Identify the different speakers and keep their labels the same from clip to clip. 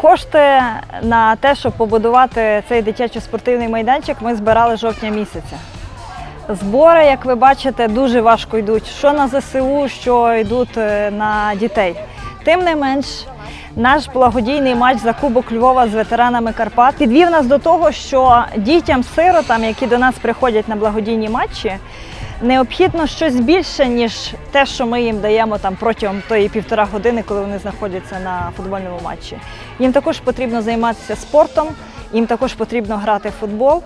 Speaker 1: Кошти на те, щоб побудувати цей дитячий спортивний майданчик, ми збирали жовтня місяця. Збори, як ви бачите, дуже важко йдуть. Що на ЗСУ, що йдуть е, на дітей. Тим не менш, наш благодійний матч за Кубок Львова з ветеранами Карпат підвів нас до того, що дітям-сиротам, які до нас приходять на благодійні матчі, необхідно щось більше, ніж те, що ми їм даємо там протягом тої півтора години, коли вони знаходяться на футбольному матчі. Їм також потрібно займатися спортом, їм також потрібно грати в футбол,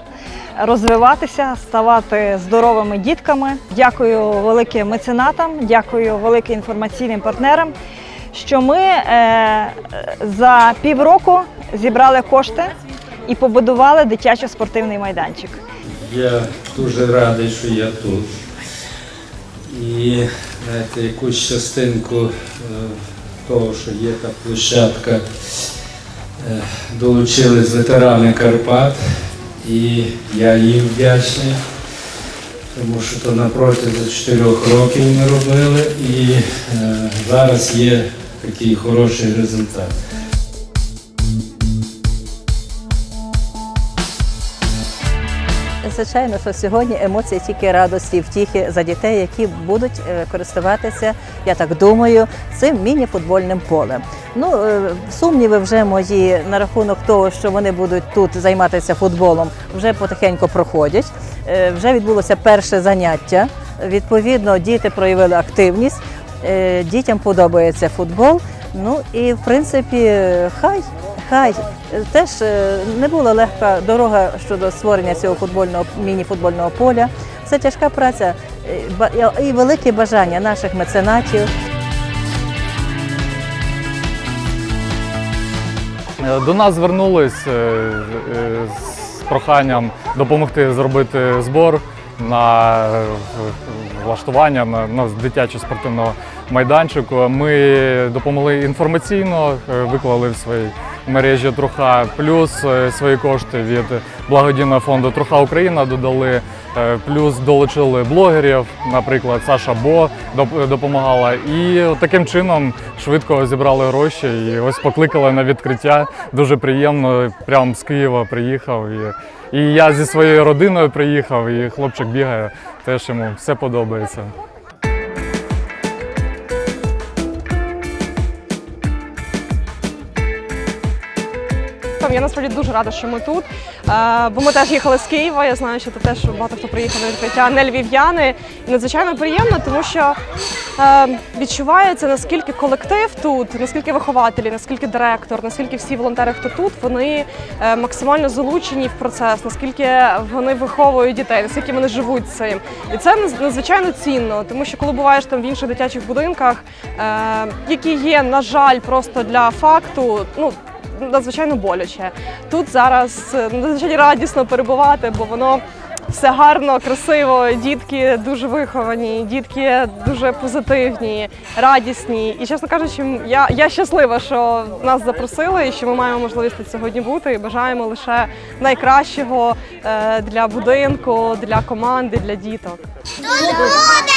Speaker 1: розвиватися, ставати здоровими дітками. Дякую великим меценатам, дякую великим інформаційним партнерам, що ми е, за півроку зібрали кошти і побудували дитячо спортивний майданчик.
Speaker 2: Я дуже радий, що я тут. І знаєте, якусь частинку е, того, що є та площадка, е, долучились ветерани Карпат, і я їм вдячний, тому що то напроти 4 років ми робили, і е, зараз є такий хороший результат.
Speaker 3: Звичайно, що сьогодні емоції тільки радості, втіхи за дітей, які будуть е, користуватися, я так думаю, цим міні-футбольним полем. Ну, е, сумніви вже мої на рахунок того, що вони будуть тут займатися футболом, вже потихеньку проходять. Е, Вже відбулося перше заняття. Відповідно, діти проявили активність, дітям подобається футбол. Ну і в принципі, хай. Хай теж е, не була легка дорога щодо створення цього футбольного міні-футбольного поля. Це тяжка праця е, і велике бажання наших меценатів.
Speaker 4: Е, До нас звернулись з проханням допомогти зробити збор на влаштування на, дитячого спортивного майданчику. Ми допомогли інформаційно, виклали в своїй мережі Труха, плюс е, свої кошти від благодійного фонду Труха Україна додали. Е, Плюс долучили блогерів, наприклад, Саша Бо доп- допомагала. І таким чином швидко зібрали гроші і ось покликали на відкриття. Дуже приємно. Прямо з Києва приїхав. І, і я зі своєю родиною приїхав, і хлопчик бігає. Теж йому все подобається.
Speaker 5: Я насправді дуже рада, що ми тут. Е, Бо ми теж їхали з Києва. Я знаю, що тут теж багато хто приїхав на відкриття не львів'яни. І надзвичайно приємно, тому що е, відчувається наскільки колектив тут, наскільки вихователі, наскільки директор, наскільки всі волонтери, хто тут, вони е, максимально залучені в процес, наскільки вони виховують дітей, наскільки вони живуть цим. І це надзвичайно цінно, тому що коли буваєш там в інших дитячих будинках, які є, на жаль, просто для факту, ну надзвичайно боляче. Тут зараз е, надзвичайно радісно перебувати, бо воно все гарно, красиво. Дітки дуже виховані, дітки дуже позитивні, радісні. І чесно кажучи, я, я щаслива, що нас запросили і що ми маємо можливість тут сьогодні бути. І бажаємо лише найкращого е, для будинку, для команди, для діток.
Speaker 6: До